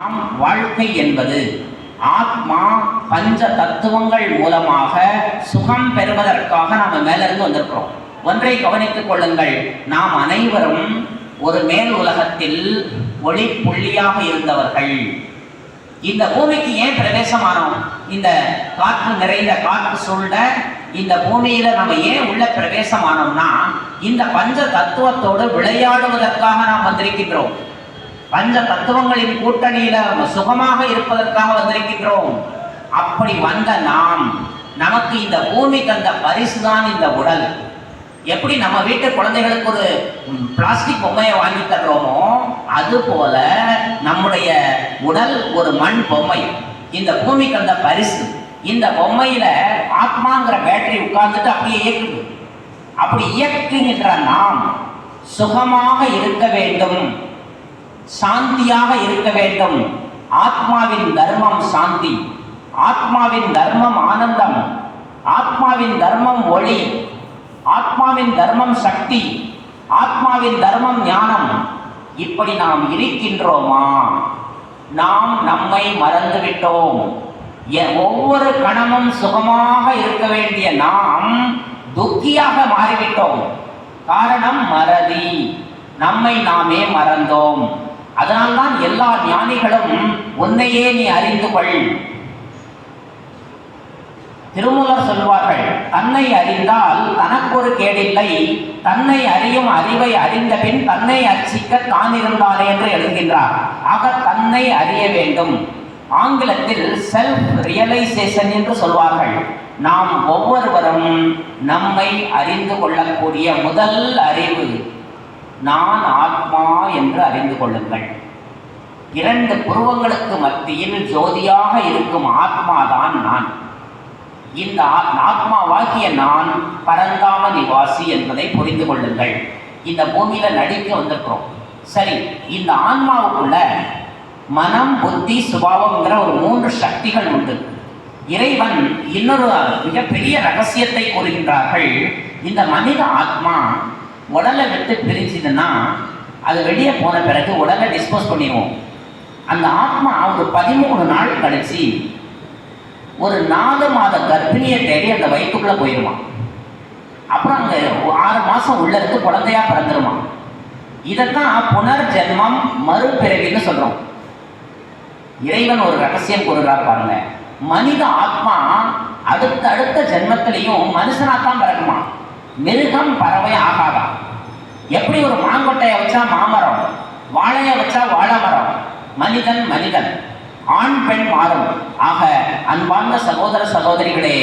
நாம் வாழ்க்கை என்பது ஆத்மா பஞ்ச தத்துவங்கள் மூலமாக சுகம் பெறுவதற்காக நாம மேலிருந்து வந்திருக்கிறோம். ஒன்றை கவனித்துக் கொள்ளுங்கள். நாம் அனைவரும் ஒரு மேல் உலகத்தில் ஒளி புள்ளியாக இருந்தவர்கள். இந்த பூமிக்கு ஏன் பிரவேசமானோம்? இந்த காற்று நிறைந்த காற்று சூழ்ந்த இந்த பூமியில நம்ம ஏன் உள்ள பிரவேசமானோம்னா இந்த பஞ்ச தத்துவத்தோடு விளையாடுவதற்காக நாம் வந்திருக்கின்றோம். பஞ்ச தத்துவங்களின் கூட்டணியில சுகமாக இருப்பதற்காக வந்திருக்கின்றோம். அப்படி வந்த நாம் நமக்கு இந்த பூமி தந்த பரிசுதான் இந்த உடல். எப்படி நம்ம வீட்டு குழந்தைகளுக்கு ஒரு பிளாஸ்டிக் பொம்மையை வாங்கி தர்றோமோ அது போல நம்முடைய உடல் ஒரு மண் பொம்மை. இந்த பூமி தந்த பரிசு இந்த பொம்மையில ஆத்மாங்கிற பேட்டரி உட்கார்ந்துட்டு அப்படியே இயக்குது. அப்படி இயக்குகின்ற நாம் சுகமாக இருக்க வேண்டும். சாந்தியாக இருக்க வேண்டும். ஆத்மாவின் தர்மம் சாந்தி. ஆத்மாவின் தர்மம் ஆனந்தம். ஆத்மாவின் தர்மம் ஒளி. ஆத்மாவின் தர்மம் சக்தி. ஆத்மாவின் தர்மம் ஞானம். இப்படி நாம் இருக்கின்றோமா? நாம் நம்மை மறந்துவிட்டோம். ஒவ்வொரு கணமும் சுகமாக இருக்க வேண்டிய நாம் துக்கியாக மாறிவிட்டோம். காரணம் மறதி. நம்மை நாமே மறந்தோம். அதனால்தான் எல்லா ஞானிகளும் உன்னையே நீ அறிந்து கொள். திருமூலர் சொல்வார்கள் தன்னை அறிந்தால் தனக்கொரு கேடில்லை தன்னை அறியும் அறிவை அறிந்த பின் தன்னை அர்ச்சிக்க தான் இருந்தானே என்று எழுதுகின்றார். ஆக தன்னை அறிய வேண்டும். ஆங்கிலத்தில் செல்ஃப் ரியலைசேஷன் என்று சொல்வார்கள். நாம் ஒவ்வொருவரும் நம்மை அறிந்து கொள்ளக்கூடிய முதல் அறிவு நான் ஆத்மா என்று அறிந்து கொள்ளுங்கள். இரண்டு புருவங்களுக்கு மத்தியில் ஜோதியாக இருக்கும் ஆத்மாதான் நான். இந்த ஆத்மாவாகிய நான் பரந்தாம நிவாசி என்பதை புரிந்து கொள்ளுங்கள். இந்த பூமியில நடிக்க வந்திருக்கிறோம். சரி இந்த ஆன்மாவுக்குள்ள மனம் புத்தி சுபாவம்ங்கிற ஒரு மூன்று சக்திகள் உண்டு. இறைவன் இன்னொரு மிகப்பெரிய ரகசியத்தை கூறுகின்றார்கள். இந்த மனித ஆத்மா உடலை விட்டு பிரிஞ்சுதுன்னா அது வெளியே போன பிறகு உடலை டிஸ்போஸ் பண்ணிடுவோம். அந்த ஆத்மா ஒரு பதிமூணு நாள் கழிச்சு ஒரு நாலு மாத கர்ப்பிணியை தேடி அந்த வயிற்றுக்குள்ளே போயிடுவான் அப்புறம் அங்கே ஆறு மாதம் உள்ள இருந்து குழந்தையா இதைத்தான் இதைத்தான் புனர்ஜென்மம் மறுபிறவின்னு சொல்கிறோம் இறைவன் ஒரு ரகசியம் கூறுகிறார் பாருங்க. மனித ஆத்மா அடுத்த அடுத்த ஜென்மத்திலையும் மனுஷனாத்தான் பிறக்குமா மிருகம் பறவை ஆகாதான் எப்படி ஒரு மாங்கொட்டையை வச்சா மாமரம் வாழையை வச்சா வாழை மரம் மனிதன் மனிதன் ஆண் பெண் மாறும். ஆக அன்பார்ந்த சகோதர சகோதரிகளே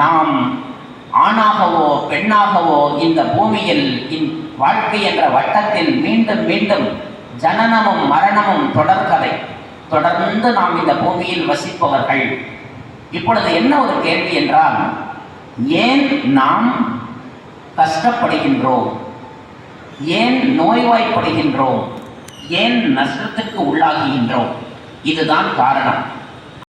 நாம் ஆணாகவோ பெண்ணாகவோ இந்த பூமியில் இந் வாழ்க்கை என்ற வட்டத்தில் மீண்டும் மீண்டும் ஜனனமும் மரணமும் தொடர்கதை. தொடர்ந்து நாம் இந்த பூமியில் வசிப்பவர்கள். இப்பொழுது என்ன ஒரு கேள்வி என்றால் ஏன் நாம் கஷ்டப்படுகின்றோம்? ஏன் நோய்வாய்ப்படுகின்றோம்? ஏன் நஷ்டத்துக்கு உள்ளாகுகின்றோம் இதுதான் காரணம்.